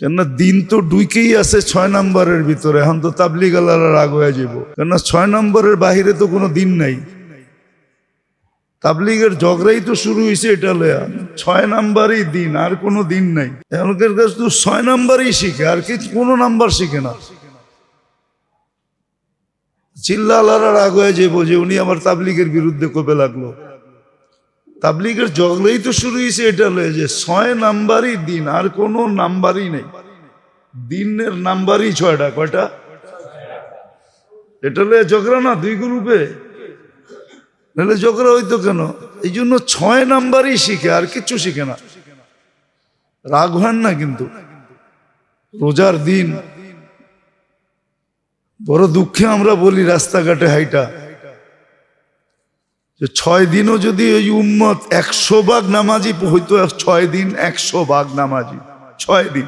কেননা দিন তো ডুইকেই আছে ছয় নম্বরের ভিতরে, এখন তো তাবলিগ আল্লাহরা রাগ হয়ে যাব কেননা ছয় নম্বরের বাহিরে তো কোনো দিন নাই। তাবলিগের ঝগড়াই তো শুরু হয়েছে এটা লয়া, ছয় নাম্বারই দিন, আর কোনো দিন নাই। এখনকার কাছে তো ছয় নাম্বারই শিখে, আর কি কোনো নাম্বার শিখে না। চিল্লা আল্লাহরা রাগ হয়ে যাব যে উনি আমার তাবলিগের বিরুদ্ধে কবে লাগল। তাবলিগের জগলেই তো শুরু হয়েছে এটা লয়ে যে ছয় নাম্বারই দিন, আর কোনো নাম্বারই নেই। দিনের নাম্বারই ছয়টা, কয়টা? এটা লয়ে ঝগড়া না, দুই গ্রুপে? নাহলে ঝগড়া হইতো কেন? এই জন্য ছয় নাম্বারই শিখে, আর কিচ্ছু শিখে না। রাগ হয় না কিন্তু। রোজার দিন, বড় দুঃখে আমরা বলি, রাস্তাঘাটে হাইটা। ছয় দিনও যদি ওই উম্মত একশো ভাগ নামাজি হইতো ছয় দিন একশো ভাগ নামাজি। ছয় দিন।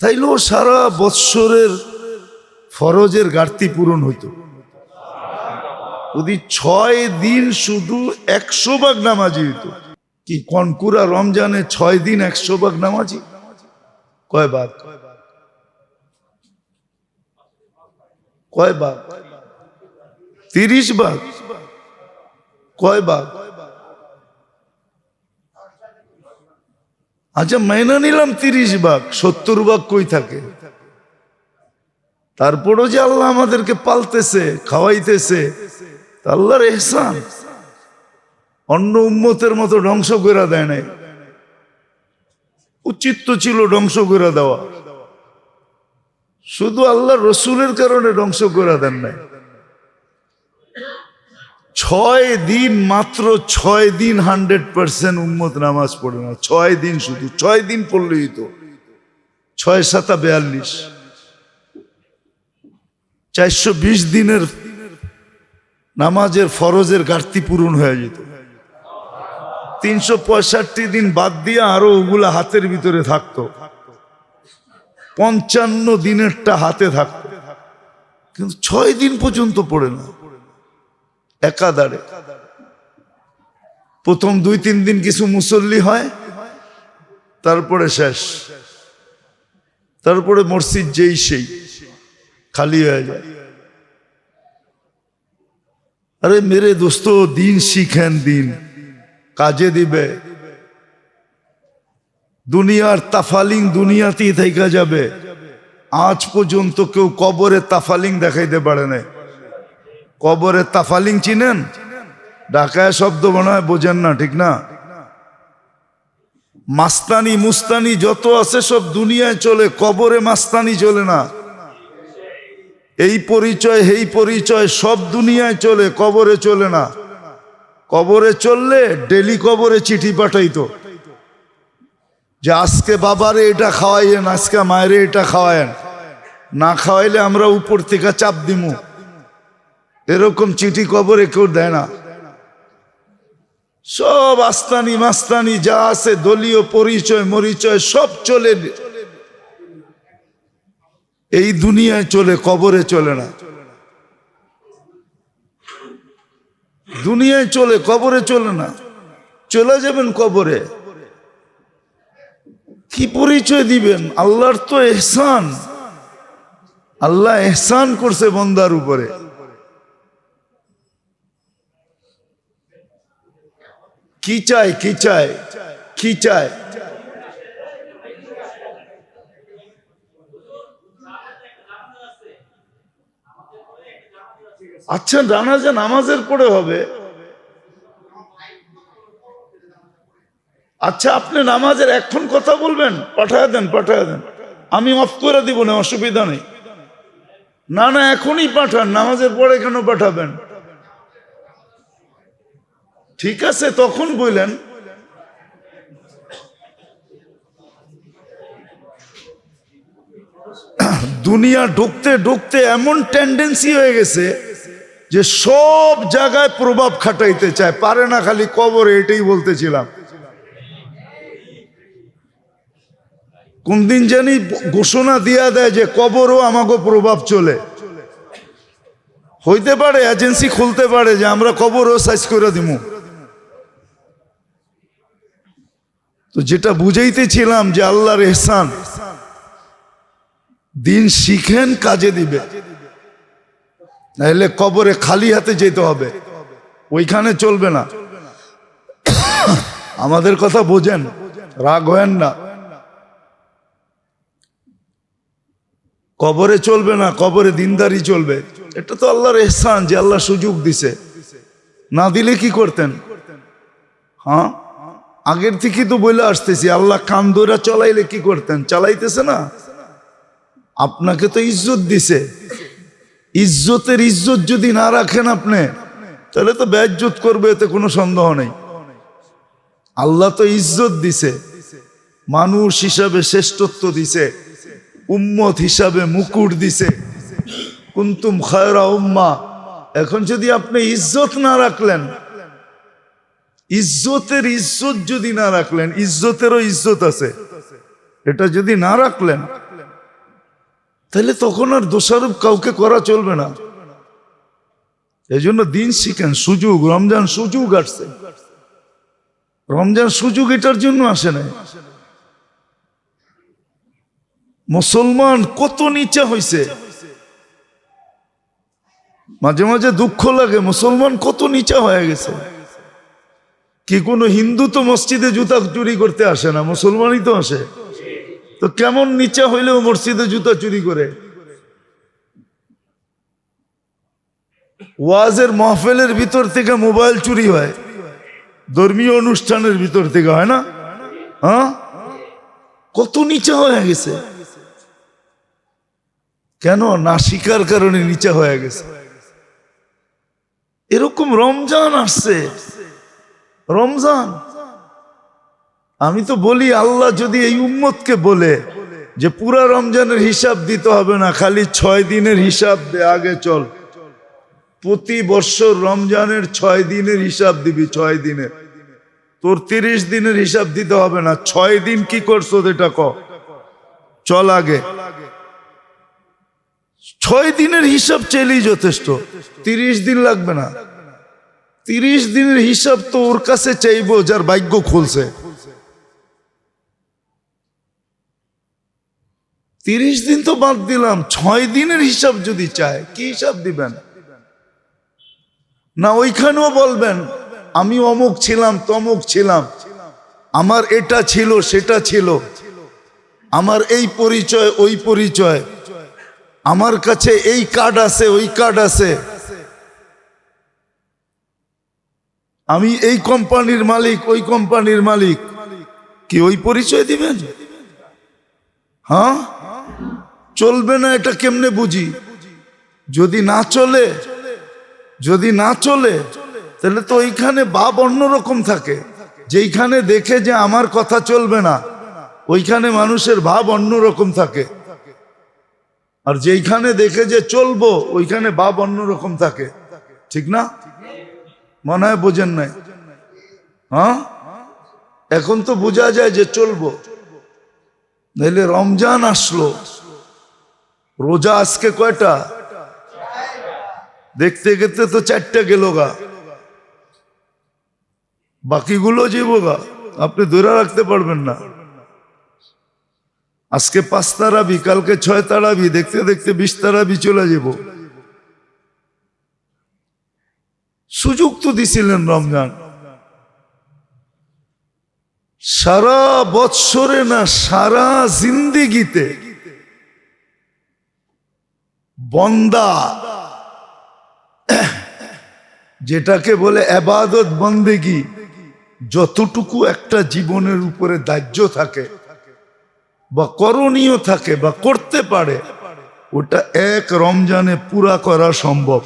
তাইলেও সারা বৎসরের ফরজের ঘাটতি পূরণ হইতো। যদি ছয় দিন শুধু একশো ভাগ নামাজি হইতো, কি কনকুরা রমজানে ছয় দিন একশো ভাগ নামাজি? কয় ভাগ? কয় ভাগ? তিরিশ ভাগ? কয় ভাগ আচ্ছা মাইনা নিলাম তিরিশ ভাগ, সত্তর ভাগ কই থাকে? তারপরও যে আল্লাহ আমাদেরকে পালতেছে, খাওয়াইতেছে আল্লাহর এহসান। অন্য উম্মতের মতো ধ্বংস করে দেয় নাই। উচিত তো ছিল ধ্বংস করে দেওয়া। শুধু আল্লাহ রসুলের কারণে ধ্বংস করে দেন নাই। ছয় দিন মাত্র ছয় দিন হান্ড্রেড পার্সেন্ট উম্মত নামাজ পড়ে না। ছয় দিন শুধু, ছয় দিন পড়লেই তো। ছয় সাতা বেয়াল্লিশ। চারশো বিশ দিনের নামাজের ফরজের ঘাটতি পূরণ হয়ে যেত। তিনশো পঁয়ষট্টি দিন বাদ দিয়ে আরও ওগুলা হাতের ভিতরে থাকতো। পঞ্চান্ন দিনেরটা হাতে থাকতো। কিন্তু ছয় দিন পর্যন্ত পড়ে না। একাদারে প্রথম দুই, তিন দিন কিছু মুসল্লি হয়, তারপরে শেষ। তারপরে মসজিদ যেই সেই, খালি হয়ে যায়। আরে মেরে দোস্ত, দিন শিখেন দিন, কাজে দিবে। দুনিয়ার তাফালিং দুনিয়াতেই থেকে যাবে। আজ পর্যন্ত কেউ কবরে তাফালিং দেখাইতে পারে না কবরে তাফালিং চিনেন? ঢাকায় শব্দ মনে হয় বোঝেন না, ঠিক না? মাস্তানি মুস্তানি যত আছে সব দুনিয়ায় চলে, কবরে মাস্তানি চলে না। এই পরিচয় এই পরিচয় সব দুনিয়ায় চলে, কবরে চলে না। কবরে চললে ডেলি কবরে চিঠি পাঠাইতো। যে আজকে বাবারে এটা খাওয়াইয়েন, আজকে মায়েরে এটা খাওয়ায়েন না খাওয়াইলে আমরা উপর থেকে চাপ দিমু। এরকম চিঠি কবরে কেউ দেয় না। সব আস্তানি মাস্তানি যা আছে, দলীয় পরিচয়, মরিচয়, সব চলে। এই দুনিয়ায় চলে, কবরে চলে না। দুনিয়ায় চলে, কবরে চলে না। চলে যাবেন কবরে। কি পরিচয় দিবেন? আল্লাহর তো এহসান। আল্লাহ এহসান করছে বন্দার উপরে। কি চাই কি চাই কি চাই? আচ্ছা জানাজা নামাজের পরে হবে। আচ্ছা আপনি নামাজের এখন কথা বলবেন? পাঠায় দেন পাঠায় দেন। আমি অফ করে দিব না, অসুবিধা নেই। না না, এখনই পাঠান। নামাজের পরে কেন পাঠাবেন? ঠিক আছে, তখন বললেন, দুনিয়া ঢুকতে ঢুকতে এমন টেন্ডেন্সি হয়ে গেছে যে সব জায়গায় প্রভাব খাটাইতে চায়। পারে না খালি কবর, এটাই বলতেছিলাম। কোন দিন জানি ঘোষণা দিয়া দেয় যে কবরও আমাকে প্রভাব চলে। হইতে পারে এজেন্সি খুলতে পারে যে আমরা কবরও সাইজ করে দিব তো যেটা বুঝাইতেছিলাম যে আল্লাহর এহসান দিন শিখেন, কাজে দিবে। নাহলে কবরে খালি হাতে যেতে হবে। ওইখানে চলবে না। আমাদের কথা বোঝেন, রাগ হেন না। কবরে চলবে না, কবরে দিনদারি চলবে। এটা তো আল্লাহর এহসান যে আল্লাহ সুযোগ দিছে। না দিলে কি করতেন? হ্যাঁ? আগের থেকে তো বলে আসতেছি, আল্লাহ কান ধরে চলাইলে কি করতেন? চালাইতেছে না? আপনাকে তো ইজ্জত দিছে। ইজ্জতের ইজ্জত যদি না রাখেন আপনি, তাহলে তো ব্যাজ্জত করবে, এতে কোনো সন্দেহ নেই। আল্লাহ তো ইজ্জত দিছে। মানুষ হিসাবে শ্রেষ্ঠত্ব দিছে। উম্মত হিসাবে মুকুট দিছে। কুন্তুম খায়রা উম্মা। এখন যদি আপনি ইজ্জত না রাখলেন ইজ্জতের ইজ্জত যদি না রাখলেন, ইজ্জতেরও ইজ্জত আছে। এটা যদি না রাখলেন, তাহলে তখন আর দোষারোপ কাউকে করা চলবে না। এই জন্য দিন শিখেন, সুযোগ, রমজান সুযোগ আসছে। রমজান সুযোগ এটার জন্য আসে না মুসলমান কত নিচে হয়েছে মাঝে মাঝে দুঃখ লাগে, মুসলমান কত নিচে হয়ে গেছে। কি কোনো হিন্দু তো মসজিদে জুতা চুরি করতে আসে না? মুসলমানই তো আসে। তো কেমন নিচে হইলেও মসজিদে জুতা চুরি করে? ওয়াজের মাহফিলের ভিতর থেকে মোবাইল চুরি হয়। ধর্মীয় অনুষ্ঠানের ভিতর থেকে, হয় না? হ্যাঁ? কত নিচে হয়ে গেছে। কেন? না শিকার কারণে নিচে হয়ে গেছে। এরকম রমজান আসছে। রমজান। আমি তো বলি, আল্লাহ যদি এই উম্মতকে বলে যে পুরা রমজানের হিসাব দিতে হবে না, খালি ছয় দিনের হিসাব দে, আগে চল। প্রতি বছর রমজানের ছয় দিনের হিসাব দিবি, ছয় দিনের তোর তিরিশ দিনের হিসাব দিতে হবে না, ছয় দিন কি করছ এটা ক। চল আগে। ছয় দিনের হিসাব চাইলেই যথেষ্ট, তিরিশ দিন লাগবে না। তিরিশ দিনের হিসাব তো ওর কাছে চাইব, যার ভাগ্য খুলছে। তিরিশ দিন তো বাদ দিলাম, ছয় দিনের হিসাব যদি চায়, কি হিসাব দিবেন? না, ওইখানেও বলবেন, আমি অমুক ছিলাম, তমুক ছিলাম, আমার এটা ছিল, সেটা ছিল, আমার এই পরিচয়, ওই পরিচয়, আমার কাছে এই কার্ড আছে, ওই কার্ড আছে। আমি এই কোম্পানির মালিক, ওই কোম্পানির মালিক। কি ওই পরিচয় দিবেন? হ্যাঁ? চলবে না, এটা কেমনে বুঝি? যদি না চলে, যদি না চলে, তাহলে তো ওইখানে বাপ অন্যরকম থাকে। যেইখানে দেখে যে আমার কথা চলবে না, ওইখানে মানুষের ভাব অন্যরকম থাকে। আর যেইখানে দেখে যে চলবো, ওইখানে বাপ অন্যরকম থাকে। ঠিক না? মনে হয় বোঝেন নাই। হ্যাঁ? এখন তো বোঝা যায় যে চলবো। নাহলে রমজান আসলো। রোজা আজকে কয়টা? দেখতে দেখতে তো চারটা গেল গা। বাকিগুলো যাব গা। আপনি ধরে রাখতে পারবেন না। আজকে পাঁচ তারাবি, কালকে ছয় তারাবি, দেখতে দেখতে বিশ তারাবি চলে যাব। সুযোগ তো দিছিলেন রমজান। সারা বৎসরে না, সারা জিন্দিগিতে বন্দা, যেটাকে বলে আবাদত বন্দেগি, যতটুকু একটা জীবনের উপরে দাহ্য থাকে বা করণীয় থাকে বা করতে পারে, ওটা এক রমজানে পুরা করা সম্ভব।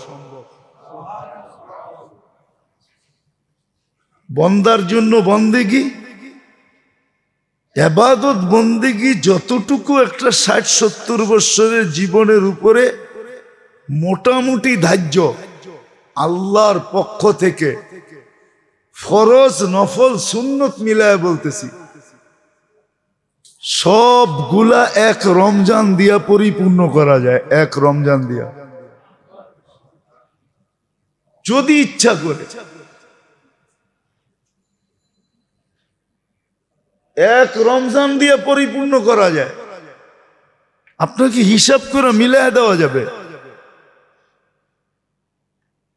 বন্দার জন্য বন্দেগি। এবাদত বন্দেগি যতটুকু একটা ষাট সত্তর বৎসরের জীবনের উপরে মোটামুটি ধার্য আল্লাহর পক্ষ থেকে। ফরজ, নফল, সুন্নত মিলায় বলতেছি। সবগুলা এক রমজান দিয়া পরিপূর্ণ করা যায়, এক রমজান দিয়া। যদি ইচ্ছা করে। এক রমজান দিয়ে পরিপূর্ণ করা যায়। আপনাকে হিসাব করে মিলাই দেওয়া যাবে।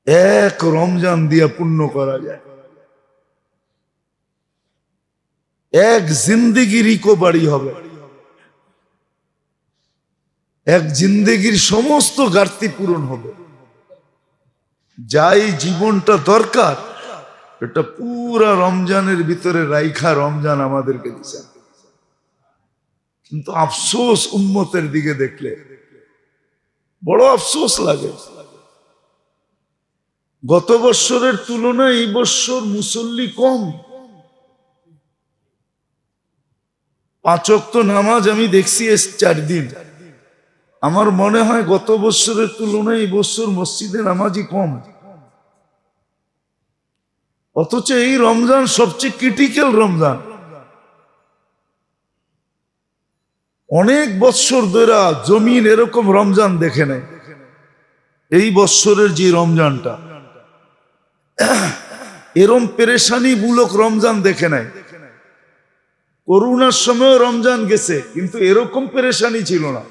এক রমজান দিয়ে পূর্ণ করা যায়। এক জিন্দিগি রিকোভারি হবে। এক জিন্দেগির সমস্ত ঘাটতি পূরণ হবে। যাই জীবনটা দরকার এটা পুরা রমজানের ভিতরে রাইখা রমজান আমাদেরকে দিচ্ছেন কিন্তু আফসোস উন্মতের দিকে দেখলে বড় আফসোস লাগে। গত বৎসরের তুলনায় এই বৎসর মুসল্লি কম। পাঁচক তো নামাজ আমি দেখছি চার দিন। আমার মনে হয় গত বৎসরের তুলনায় এই বৎসর মসজিদে নামাজই কম। অথচ এই রমজান সবচেয়ে ক্রিটিক্যাল রমজান। অনেক বৎসর ধরে জমিন এরকম রমজান দেখে নেয়। এই বৎসরের যে রমজানটা, এরম পেরেশানি মূলক রমজান দেখে নেয়। করোনার সময় রমজান গেছে, কিন্তু এরকম পেরেশানি ছিল না।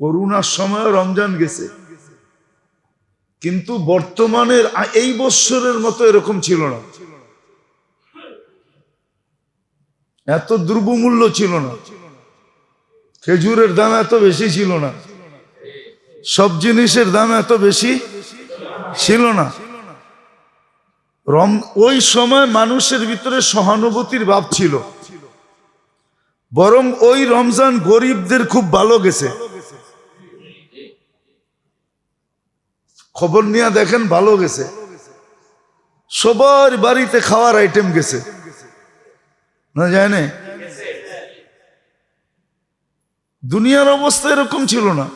করোনার সময় রমজান গেছে। কিন্তু বর্তমানের এই বৎসরের মতো এরকম ছিল না। এত দ্রব্যমূল্য ছিল না। খেজুরের দাম এত বেশি ছিল না। সব জিনিসের দাম এত বেশি ছিল না। রম ওই সময় মানুষের ভিতরে সহানুভূতির ভাব ছিল। বরং ওই রমজান গরিবদের খুব ভালো গেছে। খবর নিয়ে দেখেন ভালো গেছে। সবার বাড়িতে খাওয়ার আইটেম গেছে। না যায় না দুনিয়ার অবস্থা এরকম ছিল না।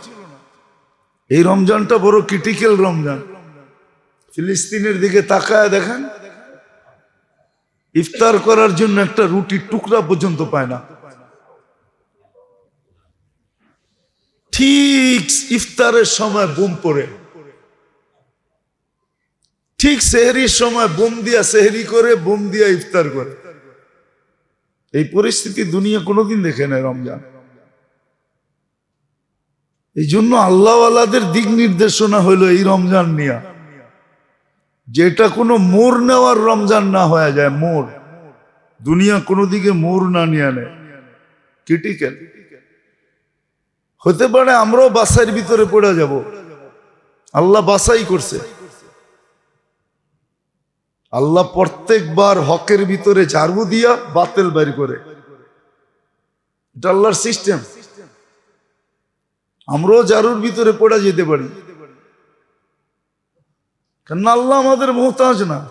এই রমজানটা বড় ক্রিটিক্যাল রমজান। ফিলিস্তিনের দিকে তাকায় দেখেন, ইফতার করার জন্য একটা রুটির টুকরা পর্যন্ত পায় না। ঠিক ইফতারের সময় বোম পড়ে। ঠিক সেহরির সময় বোম দিয়া সেহরি করে, বোম দিয়া ইফতার করে। এই পরিস্থিতি দুনিয়া কোনোদিন দেখে নেয় রমজান। এই জন্য আল্লাহওয়ালাদের দিক নির্দেশনা হলো এই রমজান নিয়া। যেটা কোনো মোর নেওয়ার রমজান না হয়ে যায় মোর দুনিয়া কোনো দিকে মোর না নিয়ে নেয়। ক্রিটিক্যাল। হতে পারে আমরাও বাসাইয়ের ভিতরে পড়ে যাব। আল্লাহ বাসাই করছে। আল্লাহ প্রত্যেকবার হকের ভিতরে ঝাড়ু দিয়া বাতিল বের করে। এটা সিস্টেম আমরাও ঝাড়ুর ভিতরে পড়ে যেতে পারি। কেন আল্লাহ আমাদের মোহতাজ না।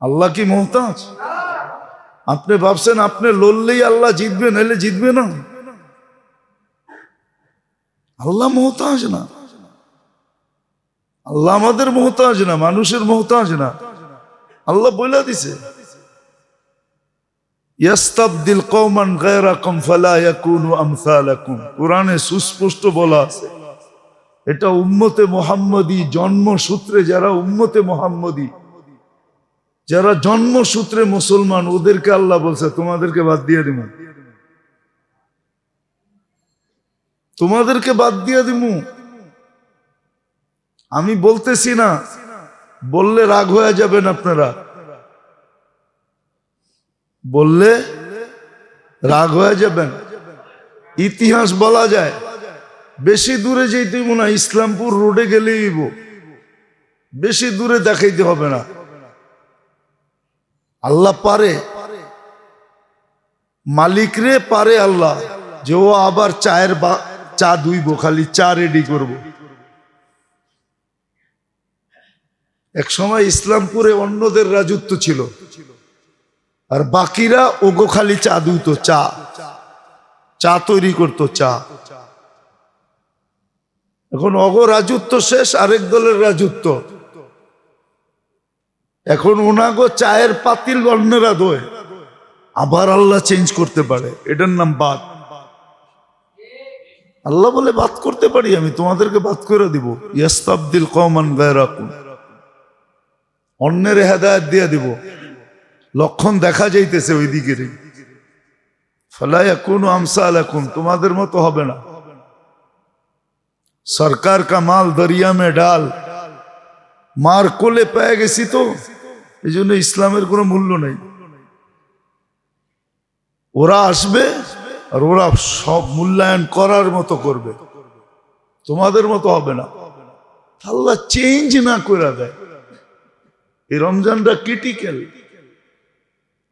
আল্লাহ কি মোহতাজ? আপনি ভাবছেন আপনি লড়লেই আল্লাহ জিতবে, নাহলে জিতবে না। আল্লাহ মোহতাজ না। আল্লাহ আমাদের মোহতাজ না, মানুষের মোহতাজ না। আল্লাহ বইলা দিছে, ইয়াস্তাবদিল গায়রাকুম ফালা ইয়াকুনু আমসালাকুম। সুস্পষ্ট বলা আছে, এটা উম্মতে জন্মসূত্রে, যারা উম্মতে যারা জন্মসূত্রে মুসলমান, ওদেরকে আল্লাহ বলছে, তোমাদেরকে বাদ দিয়ে দিব তোমাদেরকে বাদ দিয়ে দিব আমি বলতেছি না বললে রাগ হয়ে যাবেন আপনারা। বললে রাগ হয়ে যাবেন। ইতিহাস বলা যায়, বেশি দূরে যেতে না ইসলামপুর রোডে গেলেই বেশি দূরে দেখাইতে হবে না। আল্লাহ পারে। মালিক রে পারে আল্লাহ। যে ও আবার চায়ের বা চা দুইব, খালি চা রেডি করব। এক সময় ইসলামপুরে অন্যদের রাজত্ব ছিল। আর বাকিরা ওগো খালি চা দুইত, চা। চা তৈরি করতো, চা। এখন অগ রাজত্ব শেষ, আরেক দলের রাজত্ব। এখন ওনাগো চায়ের পাতিল অন্যরা দোয়। আবার আল্লাহ চেঞ্জ করতে পারে। এটার নাম বাদ। আল্লাহ বলে, বাদ করতে পারি আমি, তোমাদেরকে বাদ করে দিব। ইয়াস্তাবদিল কমান গায়রাকুম। অন্যের হেদায়ত দিয়ে দিব। লক্ষণ দেখা যাইতেছে ওই দিকের ফলাই এখন আমসাল এখন তোমাদের মতো হবে না। সরকার কা মাল দরিয়া মে ডাল। মার কোলে পেয়ে গেছি তো এই জন্য ইসলামের কোনো মূল্য নেই। ওরা আসবে আর ওরা সব মূল্যায়ন করার মতো করবে। তোমাদের মতো হবে না। আল্লাহ চেঞ্জ না করে দেয়। এই রমজানটা ক্রিটিক্যাল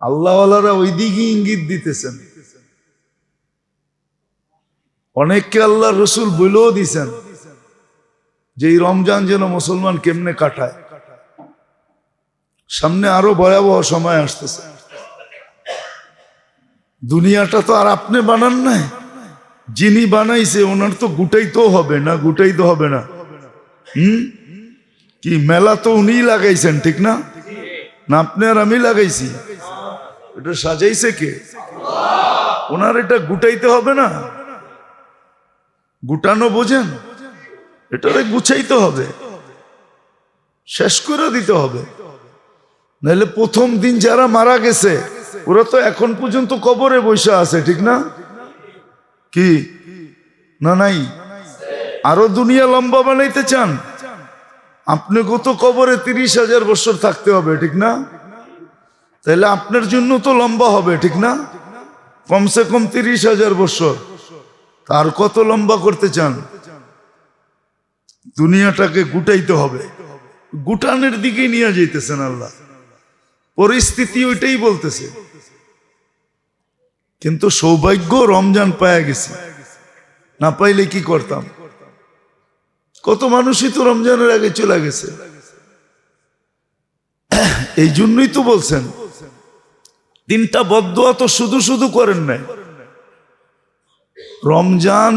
আল্লাহওয়ালারা ওই দিকে ইঙ্গিত দিতেছেন। অনেককে আল্লাহ রসুল বলেও দিছেন যে এই রমজান যেন মুসলমান কেমনে কাটায়। সামনে আরও ভয়াবহ সময় আসতেছে। দুনিয়াটা তো আর আপনি বানান নাই। যিনি বানাইছে ওনার তো গুটাইতেও হবে না, গুটাইতে হবে না। হুম? কি মেলা তো উনিই লাগাইছেন, ঠিক না? না আপনি আর আমি লাগাইছি? এটা সাজাইছে কে? ওনার এটা গুটাইতে হবে না? গুটানো বোঝেন? এটারে গুছাইতে হবে। শেষ করে দিতে হবে। নাহলে প্রথম দিন যারা মারা গেছে, ওরা তো এখন পর্যন্ত কবরে বসে আছে, ঠিক না? কি? না, নাই? আরও দুনিয়া লম্বা বানাইতে চান? আপনি কত কবরে তিরিশ হাজার বছর থাকতে হবে, ঠিক না? তাহলে আপনার জন্য তো লম্বা হবে, ঠিক না? কমসে কম তিরিশ হাজার বছর। তার কত লম্বা করতে চান? দুনিয়াটাকে গুটাইতে হবে। গুটানের দিকে নিয়ে যাইতেছেন আল্লাহ। পরিস্থিতি ওইটাই বলতেছে। কিন্তু সৌভাগ্য রমজান পায়া গেছে। না পাইলে কি করতাম? কত মানুষই তো রমজানের আগে চলে গেছে। এই জন্যই তো বলছেন তিনটা বদুয়া তো শুধু শুধু করেন নাই। রমজান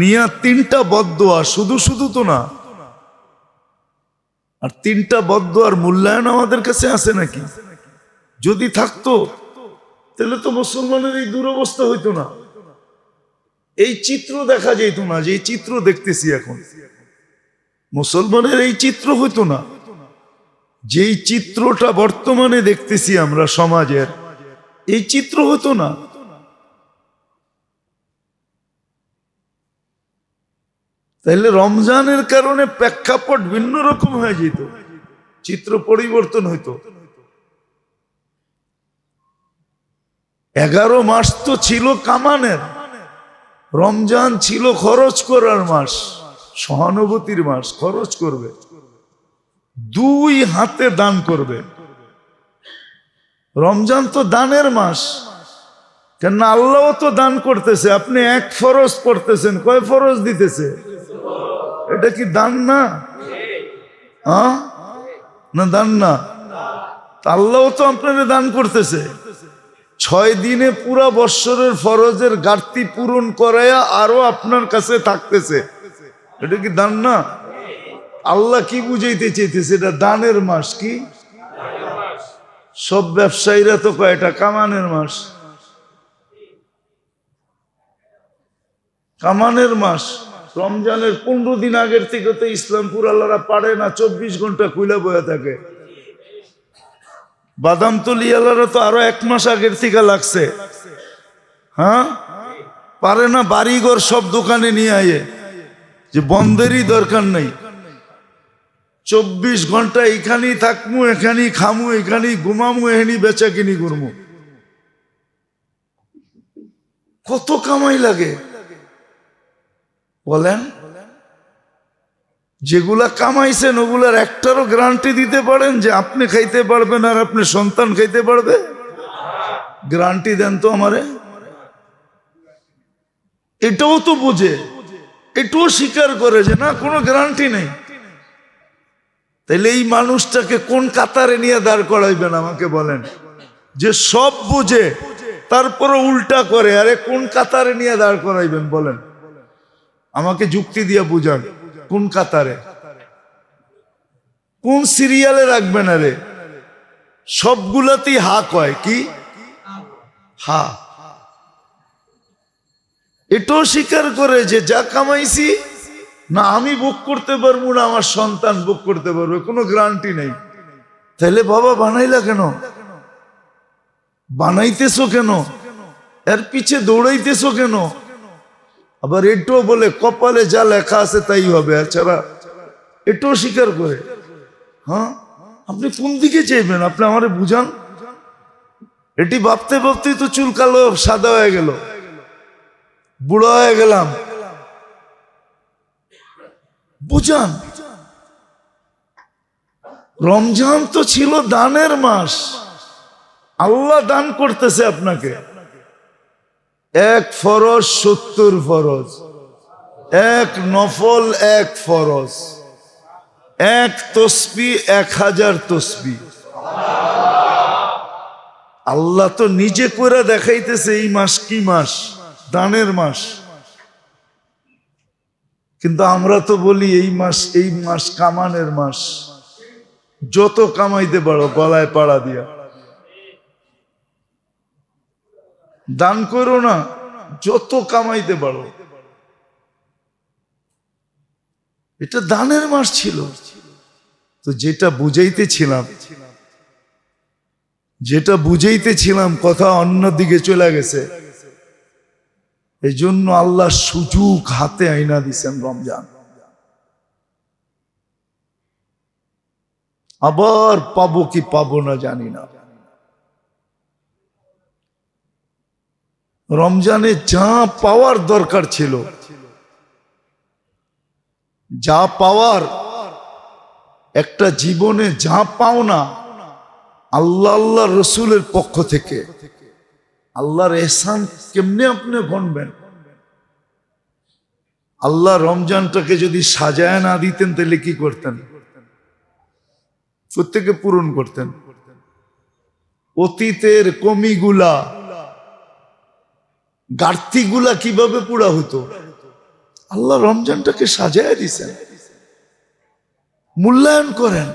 নিয়া তিনটা বদুয়া শুধু শুধু তো না। আর তিনটা বদুয়ার মূল্যায়ন আমাদের কাছে আছে নাকি? যদি থাকতো, তাহলে তো মুসলমানের এই দুরবস্থা হইতো না। এই চিত্র দেখা যেত না, যে চিত্র দেখতেছি এখন। মুসলমানের এই চিত্র হইতো না। যেই চিত্রটা বর্তমানে দেখতেছি আমরা সমাজের, এই চিত্র হতো না। তাহলে রমজানের কারণে প্রেক্ষাপট ভিন্ন রকম হয়ে যেত। চিত্র পরিবর্তন হইতো। এগারো মাস তো ছিল কামানের। রমজান ছিল খরচ করার মাস। সহানুভূতির মাস খরচ করবে। দুই হাতে দান করবে। রমজান তো দানের মাস। কেন আল্লাহ তো দান করতেছে। আপনি এক ফরজ পড়তেছেন। কয় ফরজ দিতেছে? এটা কি দান না? না, দান না। আল্লাহ তো আপনারে দান করতেছে। ছয় দিনে পুরা বৎসরের ফরজের ঘাটতি পূরণ করাইয়া আরও আপনার কাছে থাকতেছে। এটা কি দান না? আল্লাহ কি বুঝাইতে চাইতেছে? এটা দানের মাস কি? সব ব্যবসায়ীরা তো কয়টা কামানের মাস। কামানের মাস। রমজানের পনেরো দিন আগের থেকে তো ইসলামপুর আল্লাহরা পারে না, চব্বিশ ঘণ্টা খুলে বয়ে থাকে। বাদাম তলি আল্লাহরা তো আরও এক মাস আগের থেকে লাগছে। হ্যাঁ? পারে না, বাড়িঘর সব দোকানে নিয়ে আয়ে। যে বন্ধেরই দরকার নেই। চব্বিশ ঘণ্টা এখানেই থাকমু, এখানেই খামু, এখানেই ঘুমামু এখানে বেচা কিনি করমু। কত কামাই লাগে। বলেন, যেগুলা কামাইছেন ওগুলার একটারও গ্যারান্টি দিতে পারেন যে আপনি খাইতে পারবেন আর আপনি সন্তান খাইতে পারবে? গ্যারান্টি দেন তো আমারে। এটাও তো বোঝে। এটাও স্বীকার করে যে না, কোনো গ্যারান্টি নেই। তাইলে এই মানুষটাকে কোন কাতারে নিয়ে দাঁড় করাইবেন আমাকে বলেন? যে সব বুঝে তারপরে উল্টা করে, আরে কোন কাতারে নিয়ে দাঁড় করাইবেন বলেন? আমাকে যুক্তি দিয়ে বুঝান, কোন কাতারে? কোন সিরিয়ালে রাখবেন আরে? সবগুলাতেই হা কয়, কি? হা। এটাও স্বীকার করে যে যা কামাইছি, না আমি বুক করতে পারব, না আমার সন্তান বুক করতে পারবে, কোনো গ্যারান্টি নেই। তাহলে বাবা বানাইলা কেন? বানাইতেছো কেন? এর পিছে দৌড়াইতেছো কেন? আবার এটাও বলে, কপালে যা লেখা আছে তাই হবে। এছাড়া এটাও স্বীকার করে। হ্যাঁ? আপনি কোন দিকে চাইবেন? আপনি আমারে বুঝান। এটি ভাবতে ভাবতেই তো চুল কালো, সাদা হয়ে গেল। বুড়ো হয়ে গেলাম। বুঝান, রমজান তো ছিল দানের মাস। আল্লাহ দান করতেছে আপনাকে। এক ফরজ, সত্তর ফরজ। এক নফল, এক ফরজ। এক তসবি, এক হাজার তসবি। আল্লাহ তো নিজে করে দেখাইতেছে এই মাস কি মাস। দানের মাস। কিন্তু আমরা তো বলি এই মাস এই মাস কামানের মাস। যত কামাইতে পারো, গলায় পাড়া দিয়া। দান করো না, যত কামাইতে পারো। এটা দানের মাস ছিল। তো যেটা বুঝাইতেছিলাম যেটা বুঝাইতেছিলাম, কথা অন্য দিকে চলে গেছে। এই জন্য আল্লাহ সুযোগ হাতে আইনা দিছেন রমজান। আবার পাবো কি পাবো না জানি না। রমজানে যা পাওয়ার দরকার ছিল, যা পাওয়ার, একটা জীবনে যা পাও না, আল্লাহ আল্লাহ রসুলের পক্ষ থেকে আল্লাহর এহসান কেমনে আপনি গণবেন আল্লাহ রমজানটাকে যদি সাজায় না দিতেন, তাহলে কি করতেন? প্রত্যেকে পূরণ করতেন। অতীতের কমিগুলা গার্তিগুলা কীভাবে পুরা হতো? আল্লাহ রমজানটাকে সাজায় দিছেন। মূল্যায়ন করেন।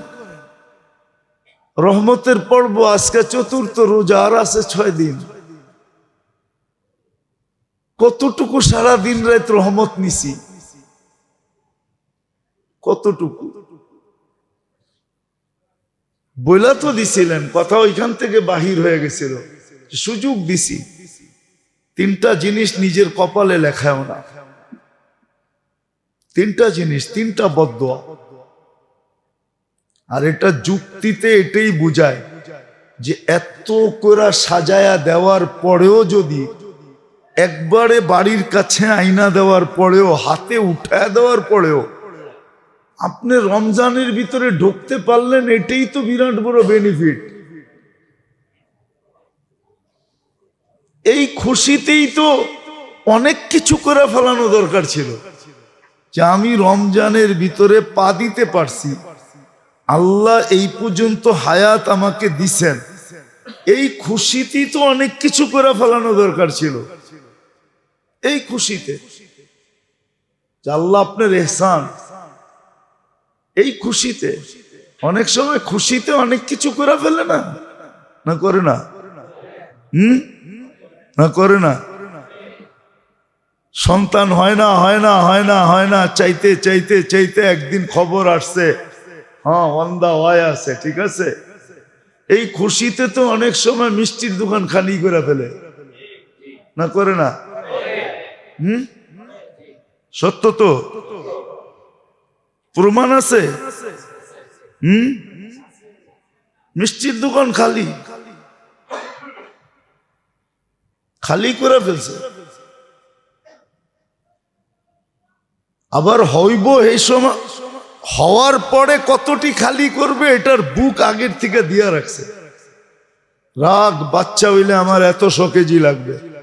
রহমতের পর্ব আজকে চতুর্থ রোজা, আর আছে ছয় দিন। কতটুকু সারা দিন রাত রহমত নিছি? কতটুকু? বইলা তো দিছিলেন, কথা ওইখান থেকে বাহির হয়ে গেছিল। সুযোগ দিছি। তিনটা জিনিস নিজের কপালে লেখাও না। তিনটা জিনিস, তিনটা বদ্ধ আর এটা যুক্তিতে এটাই বুঝায় যে এত করে সাজায়া দেওয়ার পরেও যদি একবারে বাড়ির কাছে আইনা দেওয়ার পরেও, হাতে উঠায় দেওয়ার পরেও, আপনি রমজানের ভিতরে ঢুকতে পারলেন, এটাই তো বিরাট বড় বেনিফিট এই খুশিতেই তো অনেক কিছু করে ফেলানো দরকার ছিল। যে আমি রমজানের ভিতরে পা দিতে পারছি। আল্লাহ এই পর্যন্ত হায়াত আমাকে দিছেন। এই খুশিতেই তো অনেক কিছু করে ফেলানো দরকার ছিল। এই খুশিতে যে আল্লাহ আপনার এহসান। এই খুশিতে, অনেক সময় খুশিতে অনেক কিছু করে ফেলে না? না করে না? হুম? না করে না? সন্তান হয় না হয় না হয় না হয় না, চাইতে চাইতে চাইতে একদিন খবর আসছে। হ্যাঁ অন্দা হয় আছে, ঠিক আছে? এই খুশিতে তো অনেক সময় মিষ্টির দোকান খালি করে ফেলে। না করে না? হুম? সত্য তো। প্রমাণ আছে। হুম? মিষ্টির দোকান খালি। খালি করে ফেলছে। আবার হইব এই সময় হওয়ার পরে কতটি খালি করবে এটার বুক আগের থেকে দিয়া রাখছে। রাগ বাচ্চা হইলে আমার এত শ কেজি লাগবে।